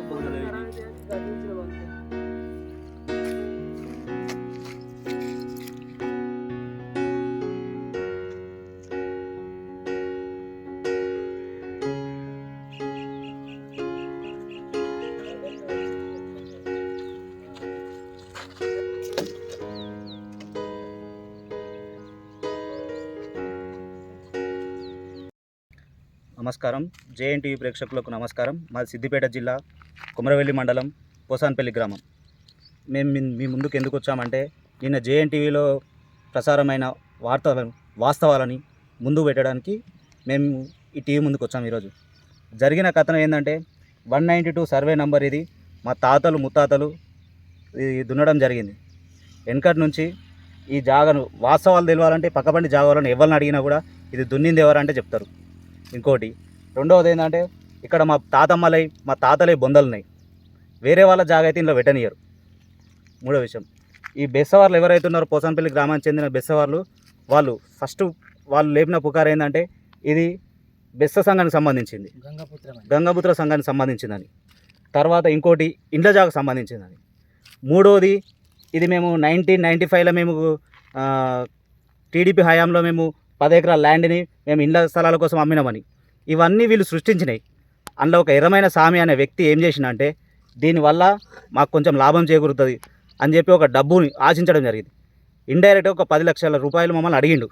కూడా నమస్కారం. జేఎన్టీవీ ప్రేక్షకులకు నమస్కారం. మాది సిద్దిపేట జిల్లా కుమరవెల్లి మండలం పోసాన్పల్లి గ్రామం. మేము మీ- ముందుకు ఎందుకు వచ్చామంటే నిన్న జేఎన్టీవీలో ప్రసారమైన వార్తలను వాస్తవాలని ముందు పెట్టడానికి మేము ఈ టీవీ ముందుకు వచ్చాము ఈరోజు. జరిగిన కథనం ఏంటంటే one ninety two survey number ఇది మా తాతలు ముత్తాతలు ఇది దున్నడం జరిగింది. వెనకటి నుంచి ఈ జాగను వాస్తవాలు తెలియాలంటే పక్కబండి జాగాలను ఎవరిని అడిగినా కూడా ఇది దున్నింది ఎవరంటే చెప్తారు. ఇంకోటి రెండవది ఏంటంటే ఇక్కడ మా తాతమ్మలై మా తాతలై బొందలున్నాయి. వేరే వాళ్ళ జాగా అయితే ఇంట్లో పెట్టనియరు మూడో విషయం. ఈ బెస్సవార్లు ఎవరైతే ఉన్నారో పోసంపల్లి గ్రామానికి చెందిన బెస్సవార్లు వాళ్ళు ఫస్ట్ వాళ్ళు లేపిన పుకారు ఏంటంటే ఇది బెస్స సంఘానికి సంబంధించింది. గంగాపుత్ర సంఘానికి సంబంధించిందని. తర్వాత ఇంకోటి ఇండ్ల జాగా సంబంధించిందని. మూడోది ఇది మేము నైన్టీన్ నైంటీ ఫైవ్లో మేము టీడీపీ హయాంలో మేము పది ఎకరాల ల్యాండ్ని మేము ఇండ్ల స్థలాల కోసం అమ్మినామని. ఇవన్నీ వీళ్ళు సృష్టించినాయి. అందులో ఒక ఎర్రమైన స్వామి అనే వ్యక్తి ఏం చేసిందంటే దీనివల్ల మాకు కొంచెం లాభం చేకూరుతుంది అని చెప్పి ఒక డబ్బుని ఆశించడం జరిగింది. ఇండైరెక్ట్గా ఒక పది లక్షల రూపాయలు మమ్మల్ని అడిగిండు.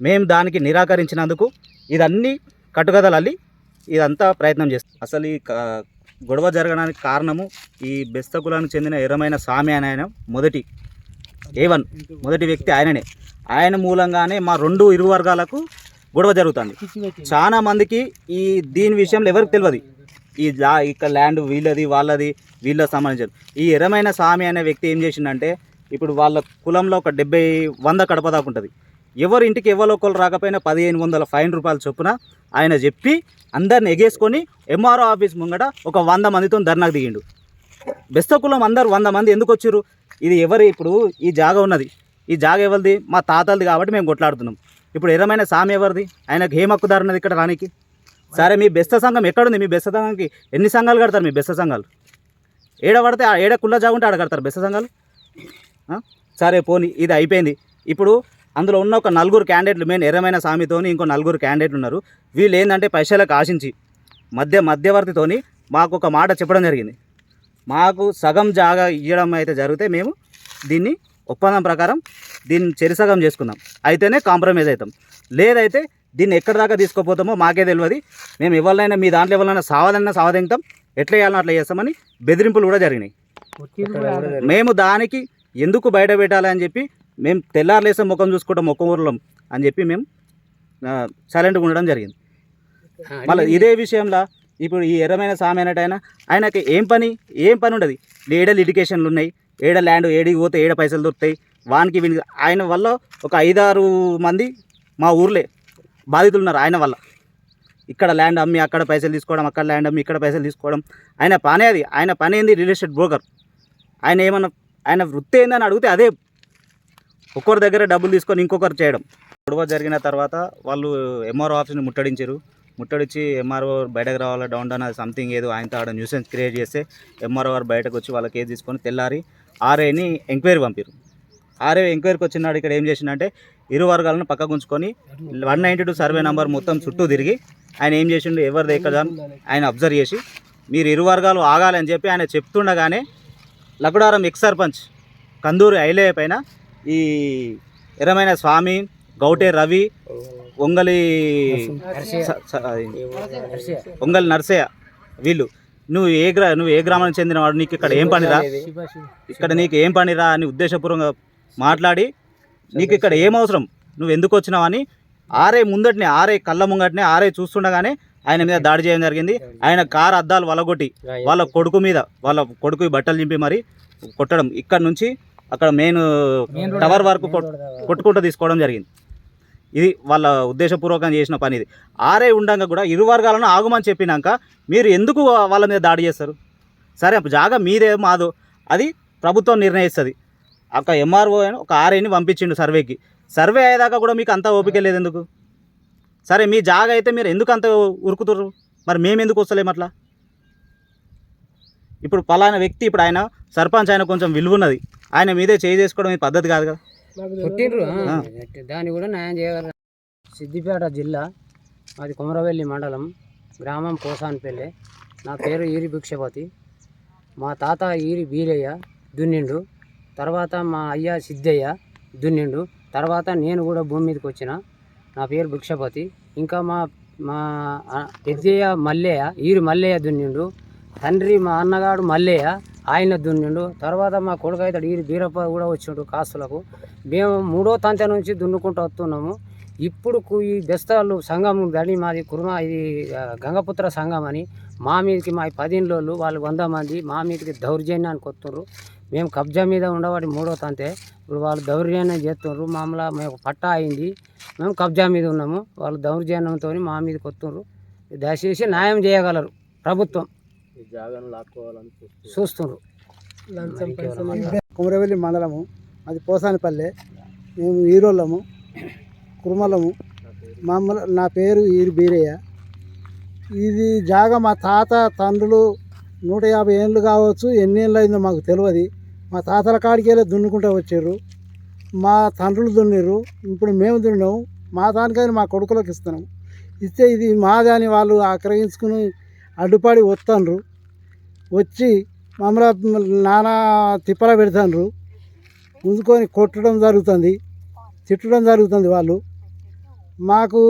మేము దానికి నిరాకరించినందుకు ఇదన్నీ కట్టుకథలు అల్లి ఇదంతా ప్రయత్నం చేస్తాం. అసలు ఈ గొడవ జరగడానికి కారణము ఈ బెస్త కులానికి చెందిన ఎర్రమైన స్వామి అని ఆయన మొదటి ఏవన్ మొదటి వ్యక్తి ఆయననే. ఆయన మూలంగానే మా రెండు ఇరు వర్గాలకు గొడవ జరుగుతుంది. చాలా మందికి ఈ దీని విషయంలో ఎవరికి తెలియదు ఈ లా ఇక్కడ ల్యాండ్ వీళ్ళది వాళ్ళది వీళ్ళకి సంబంధించిన ఈ ఎరమైన స్వామి అనే వ్యక్తి ఏం చేసిండంటే ఇప్పుడు వాళ్ళ కులంలో ఒక డెబ్బై వంద కడప దాకా ఉంటుంది. ఎవరి ఇంటికి ఎవరో ఒకరు రాకపోయినా పదిహేను వందల ఫైన్ రూపాయలు చొప్పున ఆయన చెప్పి అందరిని ఎగేసుకొని ఎంఆర్ఓ ఆఫీస్ ముంగట ఒక వంద మందితో ధర్నాకు దిగిండు. బెస్త కులం అందరు వంద మంది ఎందుకు వచ్చారు ఇది ఎవరి ఇప్పుడు ఈ జాగ ఉన్నది. ఈ జాగ ఎవరిది? మా తాతలది కాబట్టి మేము కొట్లాడుతున్నాం. ఇప్పుడు ఎర్రమైన సామి ఎవరిది? ఆయనకు ఏం హక్కుదారు ఉన్నది ఇక్కడ రానికి సరే మీ బెస్త సంఘం ఎక్కడుంది? మీ బెస్త సంఘంకి ఎన్ని సంఘాలు కడతారు మీ బెస్త సంఘాలు? ఏడ పడితే ఆ ఏడ కుల్ల జాగుంటే ఆడ కడతారు బెస్త సంఘాలు? సరే పోనీ ఇది అయిపోయింది. ఇప్పుడు అందులో ఉన్న ఒక నలుగురు క్యాండిడేట్లు మెయిన్ ఎర్రమైన సామితోని ఇంకో నలుగురు క్యాండిడేట్లు ఉన్నారు. వీళ్ళు ఏంటంటే పైసలకు ఆశించి మధ్య మధ్యవర్తితోని మాకు ఒక మాట చెప్పడం జరిగింది. మాకు సగం జాగా ఇవ్వడం అయితే జరిగితే మేము దీన్ని ఒప్పందం ప్రకారం దీన్ని చెరిసగం చేసుకుందాం. అయితేనే కాంప్రమైజ్ అవుతాం. లేదైతే దీన్ని ఎక్కడి దాకా తీసుకోపోతామో మాకే తెలియదు మేము ఎవరినైనా మీ దాంట్లో ఎవరినైనా సావాలన్నా సావదింగ్తాం. ఎట్లా చేయాలని అట్లా చేస్తామని బెదిరింపులు కూడా జరిగినాయి. మేము దానికి ఎందుకు బయట పెట్టాలి అని చెప్పి మేము తెల్లారులేసే ముఖం చూసుకుంటాం ముఖం ఊర్లం అని చెప్పి మేము సైలెంట్గా ఉండడం జరిగింది. మళ్ళీ ఇదే విషయంలో ఇప్పుడు ఈ ఎర్రమైన సామెనటైనా ఆయన ఆయనకి ఏం పని ఏం పని ఉండదు. లీడల్ ఎడ్యుకేషన్లు ఉన్నాయి. ఏడ ల్యాండ్ ఏడికి పోతే ఏడ పైసలు దొరుకుతాయి? వానికి వీనికి ఆయన వల్ల ఒక ఐదారు మంది మా ఊర్లే బాధితులు ఉన్నారు ఆయన వల్ల. ఇక్కడ ల్యాండ్ అమ్మి అక్కడ పైసలు తీసుకోవడం అక్కడ ల్యాండ్ అమ్మి ఇక్కడ పైసలు తీసుకోవడం. ఆయన పనే అది. ఆయన పని ఏంది? Real estate broker. ఆయన ఏమన్నా ఆయన వృత్తి ఏందని అడిగితే అదే. ఒక్కొరి దగ్గర డబ్బులు తీసుకొని ఇంకొకరు చేయడం. గొడవ జరిగిన తర్వాత వాళ్ళు ఎంఆర్ఓ ఆఫీస్ని ముట్టడించారు. ముట్టడించి ఎంఆర్ఓ బయటకు రావాలా డౌన్ డౌన్ అది సంథింగ్ ఏదో ఆయనతో ఆడ న్యూసెన్స్ క్రియేట్ చేస్తే ఎంఆర్ఓ బయటకు వచ్చి వాళ్ళ కేసు తీసుకొని తెల్లారి ఆర్ఐని ఎంక్వైరీ పంపారు ఆర్ఐ ఎంక్వైరీకి వచ్చినాడు ఇక్కడ ఏం చేసిండంటే ఇరు వర్గాలను పక్కకు ఉంచుకొని one ninety two survey number మొత్తం చుట్టూ తిరిగి ఆయన ఏం చేసిండు ఎవరిది ఎక్కడ ఆయన అబ్జర్వ్ చేసి మీరు ఇరు వర్గాలు ఆగాలని చెప్పి ఆయన చెప్తుండగానే లకుడారం ఎక్స్ సర్పంచ్ కందూరి ఐలే పైన ఈ ఎర్రమైన స్వామి గౌటే రవి ఒంగలి ఒంగలి నర్సయ్య వీళ్ళు నువ్వు ఏ గ్రా నువ్వు ఏ గ్రామానికి చెందినవాడు నీకు ఇక్కడ ఏం పనిరా? ఇక్కడ నీకు ఏం పనిరా అని ఉద్దేశపూర్వకంగా మాట్లాడి నీకు ఇక్కడ ఏం అవసరం? నువ్వు ఎందుకు వచ్చినావని ఆరే ముందటినే ఆరే కళ్ళ ముంగటినే ఆరే చూస్తుండగానే ఆయన మీద దాడి చేయడం జరిగింది. ఆయన కారు అద్దాలు వలగొట్టి వాళ్ళ కొడుకు మీద వాళ్ళ కొడుకు బట్టలు చింపి మరి కొట్టడం. ఇక్కడ నుంచి అక్కడ మెయిన్ టవర్ వరకు కొట్- కొట్టుకుంటూ తీసుకోవడం జరిగింది. ఇది వాళ్ళ ఉద్దేశపూర్వకంగా చేసిన పని ఇది. ఆరే ఉండగా కూడా ఇరు వర్గాలను ఆగుమని చెప్పినాక మీరు ఎందుకు వాళ్ళ మీద దాడి చేస్తారు? సరే జాగా మీదే మాదో. అది ప్రభుత్వం నిర్ణయిస్తుంది. ఒక ఎంఆర్ఓ ఒక ఆర్ఐని పంపించిండు సర్వేకి. సర్వే అయ్యేదాకా కూడా మీకు అంత ఓపిక లేదు ఎందుకు? సరే మీ జాగా అయితే మీరు ఎందుకు అంత ఉరుకుతుర్రు? మరి మేము ఎందుకు వస్తలేము అట్లా? ఇప్పుడు పలానా వ్యక్తి ఇప్పుడు ఆయన సర్పంచ్ ఆయన కొంచెం విలువ ఉన్నది. ఆయన మీదే చేసుకోవడం ఇది పద్ధతి కాదు కదా? కొట్టిండ్రు. దాన్ని కూడా న్యాయం చేయగలరు. సిద్దిపేట జిల్లా మాది కొమరవెల్లి మండలం గ్రామం పోసాన్పల్లి. నా పేరు ఈరి భిక్షపతి. మా తాత ఈరి బీరయ్య దున్నిండు. తర్వాత మా అయ్య సిద్ధయ్య దున్నిండు. తర్వాత నేను కూడా భూమి మీదకి వచ్చిన. నా పేరు భిక్షపతి. ఇంకా మా మా పెద్దయ్య మల్లయ్య ఈరి మల్లయ్య దున్నిండు. తండ్రి మా అన్నగాడు మల్లయ్య. ఆయన దున్నిండు. తర్వాత మా కొడుకు అయితే ఈరి బీరప్ప కూడా వచ్చిండు కాస్తులకు మేము మూడో తంత నుంచి దున్నుకుంటూ వస్తున్నాము. ఇప్పుడు కు- ఈ బెస్తాలు సంఘం దాని మాది కురుమ ఇది గంగపుత్ర సంఘం అని మా మీదకి మా పదిండ్లోళ్ళు వాళ్ళు వంద మంది మా మీదకి దౌర్జన్యానికి వస్తున్నారు మేము కబ్జా మీద ఉండవాడి మూడో తంతే. ఇప్పుడు వాళ్ళు దౌర్జన్యం చేస్తున్నారు మామూలుగా మేము పట్టా అయింది. మేము కబ్జా మీద ఉన్నాము. వాళ్ళు దౌర్జన్యంతో మా మీదకి వస్తున్నారు దయచేసి న్యాయం చేయగలరు ప్రభుత్వం. జాగాను లాక్కోవాలని చూస్తున్నారు. కుమరవెల్లి మండలము అది పోసానిపల్లె. మేము హీరోళ్ళము కుర్మలము మమ్మల్ని నా పేరు ఈరి బీరయ్య. ఇది జాగా మా తాత తండ్రులు నూట యాభై ఏళ్ళు కావచ్చు ఎన్ని ఏళ్ళు అయిందో మాకు తెలియదు. మా తాతల కాడికి వెళ్ళి దున్నుకుంటూ వచ్చారు. మా తండ్రులు దున్నిర్రు. ఇప్పుడు మేము దున్నాము మా దానికైనా మా కొడుకులకు ఇస్తున్నాము. ఇస్తే ఇది మాదని వాళ్ళు ఆక్రయించుకుని అడ్డుపడి వస్తుండ్రు వచ్చి మమ్మల్ని నానా తిప్పల పెడతాండ్రు. గుంజుకొని కొట్టడం జరుగుతుంది. తిట్టడం జరుగుతుంది వాళ్ళు. మాకు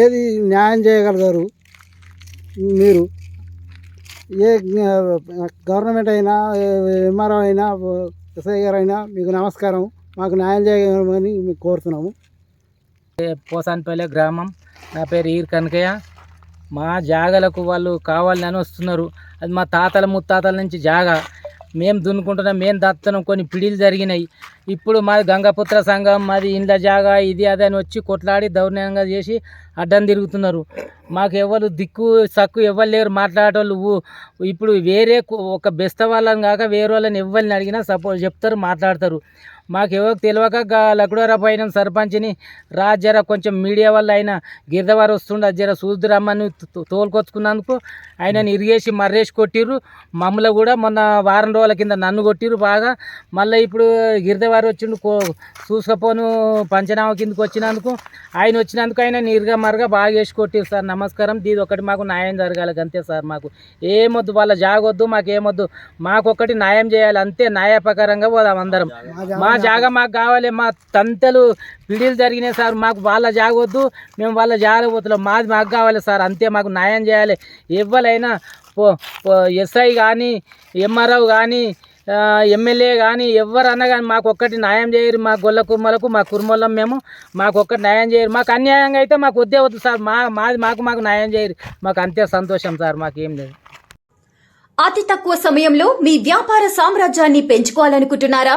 ఏది న్యాయం చేయగలగారు మీరు? ఏ గవర్నమెంట్ అయినా ఎంఆర్ఓ అయినా ఎస్ఐ గారు అయినా మీకు నమస్కారం. మాకు న్యాయం చేయగలమని మీకు కోరుతున్నాము. పోసాన్పల్లె గ్రామం. నా పేరు ఈర్ కనకయ్య. మా జాగలకు వాళ్ళు కావాలని వస్తున్నారు. అది మా తాతల ముత్తాతల నుంచి జాగా. మేము దున్నుకుంటున్నాం మేము దత్తనం కొన్ని పిడిలు జరిగినాయి. ఇప్పుడు మాది గంగాపుత్ర సంఘం మాది ఇండ్ల జాగా ఇది అది అని వచ్చి కొట్లాడి దౌర్ణ్యంగా చేసి అడ్డం తిరుగుతున్నారు. మాకు ఎవరు దిక్కు సక్కు ఎవరు లేరు. మాట్లాడేటోళ్ళు ఇప్పుడు వేరే ఒక బెస్త వాళ్ళని కాక వేరే వాళ్ళని ఎవరిని అడిగినా సపోజ్ చెప్తారు మాట్లాడతారు. మాకు ఎవరు తెలియక లకుడోరా పైన సర్పంచ్ని రా జర కొంచెం మీడియా వల్ల ఆయన గిరిదవారు వస్తుండ జర చూద్దురమ్మని తో- తోలుకొచ్చుకున్నందుకు ఆయనని ఇరిగేసి మర్రేసి కొట్టిర్రు. మమ్మల్ని కూడా మొన్న వారం రోజుల కింద నన్ను కొట్టిర్రు బాగా. మళ్ళీ ఇప్పుడు గిరిదవారు వచ్చిండు చూసుకపోను పంచనామా కిందకు వచ్చినందుకు. ఆయన వచ్చినందుకు ఆయన నీరుగా మరగా బాగా వేసి కొట్టిరు సార్. నమస్కారం. దీది ఒకటి మాకు న్యాయం జరగాలి అంతే సార్ మాకు. ఏమొద్దు వాళ్ళ జాగొద్దు మాకు ఏమొద్దు మాకు ఒకటి న్యాయం చేయాలి అంతే. న్యాయప్రకారంగా పోదాం అందరం. మా జాగా మాకు కావాలి మా తంతెలు పిడిలు జరిగినాయి సార్ మాకు వాళ్ళ జాగ వద్దు మేము వాళ్ళ జాగ పోతున్నాం. మాది మాకు కావాలి సార్ అంతే మాకు న్యాయం చేయాలి. ఎవరైనా ఎస్ఐ కానీ ఎంఆర్ఓ కానీ ఎమ్మెల్యే కానీ ఎవరన్నా కానీ మాకు ఒక్కటి న్యాయం చేయరు. మా గొల్ల కుర్మలకు మా కుర్మలం మేము మాకు ఒక్కటి న్యాయం చేయరు. మాకు అన్యాయంగా అయితే మాకు వద్దే వద్దు సార్. మా మాది మాకు మాకు న్యాయం చేయరు. మాకు అంతే సంతోషం సార్ మాకేం లేదు. అతి తక్కువ సమయంలో మీ వ్యాపార సామ్రాజ్యాన్ని పెంచుకోవాలనుకుంటున్నారా?